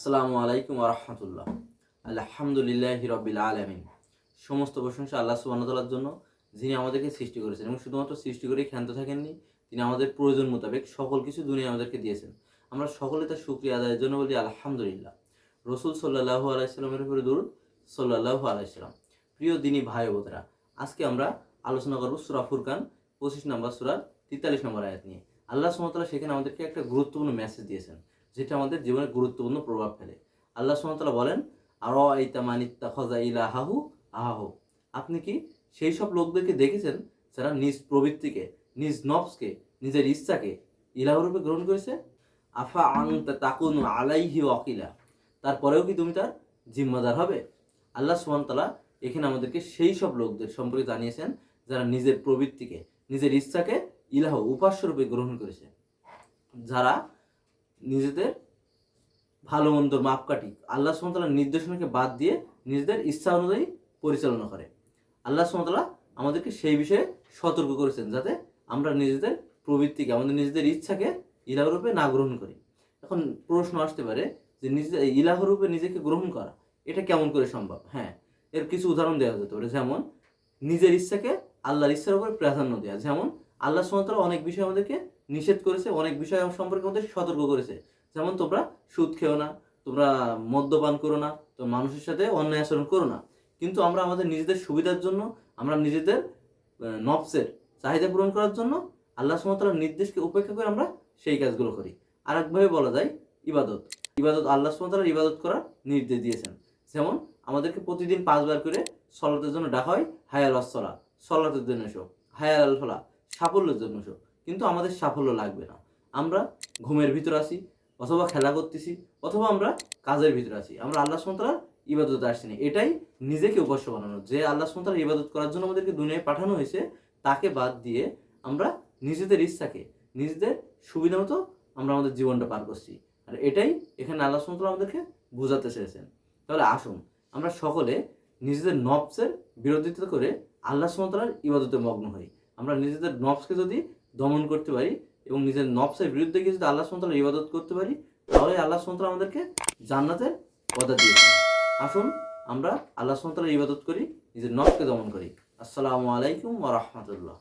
আসসালামু আলাইকুম রহমতুল্লাহ। আলহামদুলিল্লাহ রবিল আলমিন। সমস্ত প্রশংসা আল্লাহ সুবাহতাল্লার জন্য, যিনি আমাদেরকে সৃষ্টি করেছেন এবং শুধুমাত্র সৃষ্টি করেই ক্ষান্ত থাকেননি, তিনি আমাদের প্রয়োজন মোতাবেক সকল কিছু দুনিয়া আমাদেরকে দিয়েছেন। আমরা সকলে তার সুক্রিয়া আদায়ের জন্য বলি আলহামদুলিল্লাহ। রসুল সাল্লাহু আলাইসাল্লামের উপরে দূর সাল্লাহু আলাইসাল্লাম প্রিয় দিনী ভাই ও বোনেরা, আজকে আমরা আলোচনা করব সুরা ফুরকান, পঁচিশ নম্বর সুরার তেতাল্লিশ নম্বর আয়াত নিয়ে। আল্লাহ সুমতলা সেখানে আমাদেরকে একটা গুরুত্বপূর্ণ মেসেজ দিয়েছেন। যেটা আমাদের জীবনে গুরুত্বপূর্ণ প্রভাব ফেলে। আল্লাহ সুমতলা বলেন আর আইতা মানিত্তা খজা ইলাহাহু আহাহু আপনি কি সেই সব লোকদেরকে দেখেছেন যারা নিজ প্রবৃত্তিকে, নিজ নফসকে নিজের ইচ্ছাকে ইলাহরূপে গ্রহণ করেছে? আফা আং তাকুন আলাইহি অকিলা তারপরেও কি তুমি তার জিম্মাদার হবে? আল্লাহ সুমতলা এখানে আমাদেরকে সেই সব লোকদের সম্পর্কে জানিয়েছেন যারা নিজের প্রবৃত্তিকে, নিজের ইচ্ছাকে ইলাহ উপাস্য রূপে গ্রহণ করেছে। যারা নিজেদের ভালো মন্দর মাপকাঠি। আল্লাহ সুমতলার নির্দেশনাকে বাদ দিয়ে নিজেদের ইচ্ছা অনুযায়ী পরিচালনা করে। আল্লাহ সুমতলা আমাদেরকে সেই বিষয়ে সতর্ক করেছেন যাতে আমরা নিজেদের প্রবৃত্তিকে, আমাদের নিজেদের ইচ্ছাকে ইলাহ রূপে না গ্রহণ করি। এখন প্রশ্ন আসতে পারে যে নিজেদের ইলাহরূপে নিজেকে গ্রহণ করা, এটা কেমন করে সম্ভব? হ্যাঁ এর কিছু উদাহরণ দেওয়া যেতে পারে। যেমন, নিজের ইচ্ছাকে আল্লাহর ইচ্ছার উপরে প্রাধান্য দেওয়া যেমন আল্লাহ সুমতলা অনেক বিষয় আমাদেরকে নিষেধ করেছে, অনেক বিষয় সম্পর্কে আমাদের সতর্ক করেছে। যেমন তোমরা সুদ খেও না, তোমরা মদ্যপান করো না, তো মানুষের সাথে অন্যায় আচরণ করো না। কিন্তু আমরা আমাদের নিজেদের সুবিধার জন্য, আমরা নিজেদের নফসের চাহিদা পূরণ করার জন্য আল্লাহ সুমতলার নির্দেশকে উপেক্ষা করে আমরা সেই কাজগুলো করি। আর একভাবে বলা যায় ইবাদত। ইবাদত আল্লাহ সুমতলার ইবাদত করার নির্দেশ দিয়েছেন। যেমন আমাদেরকে প্রতিদিন পাঁচবার করে সলাতের জন্য ডাকা হয়, হায়াল আসলা সলাতের জন্য এসো, হায়াল আল ফলা সাফল্যের জন্য এসো কিন্তু আমাদের সাফল্য লাগবে না। আমরা ঘুমের ভিতর আছি, অথবা খেলা করতেছি, অথবা আমরা কাজের ভিতরে আছি। আমরা আল্লাহ সুমতলার ইবাদতে আসছি এটাই নিজেকে উপাস্য বানানো। যে আল্লাহ সুমতলার ইবাদত করার জন্য আমাদেরকে দুনিয়ায় পাঠানো হয়েছে, তাকে বাদ দিয়ে আমরা নিজেদের ইচ্ছাকে, নিজেদের সুবিধা মতো আমরা আমাদের জীবনটা পার করছি। আর এটাই এখানে আল্লাহ সুমতলা আমাদেরকে বোঝাতে চেয়েছেন। তাহলে আসুন, আমরা সকলে নিজেদের নবসের বিরোধিতা করে আল্লাহ সুমতলার ইবাদতে মগ্ন হই। আমরা নিজেদের নফসকে যদি দমন করতে পারি এবং নিজের নফসের বিরুদ্ধে গিয়ে যদি আল্লাহ সন্তান ইবাদত করতে পারি, তাহলে আল্লাহ সন্তান আমাদেরকে জান্নাতের কথা দিয়েছেন আসুন, আমরা আল্লাহ সন্তানের ইবাদত করি, নিজের নফকে দমন করি। আসসালামু আলাইকুম ওয়া রাহমাতুল্লাহ।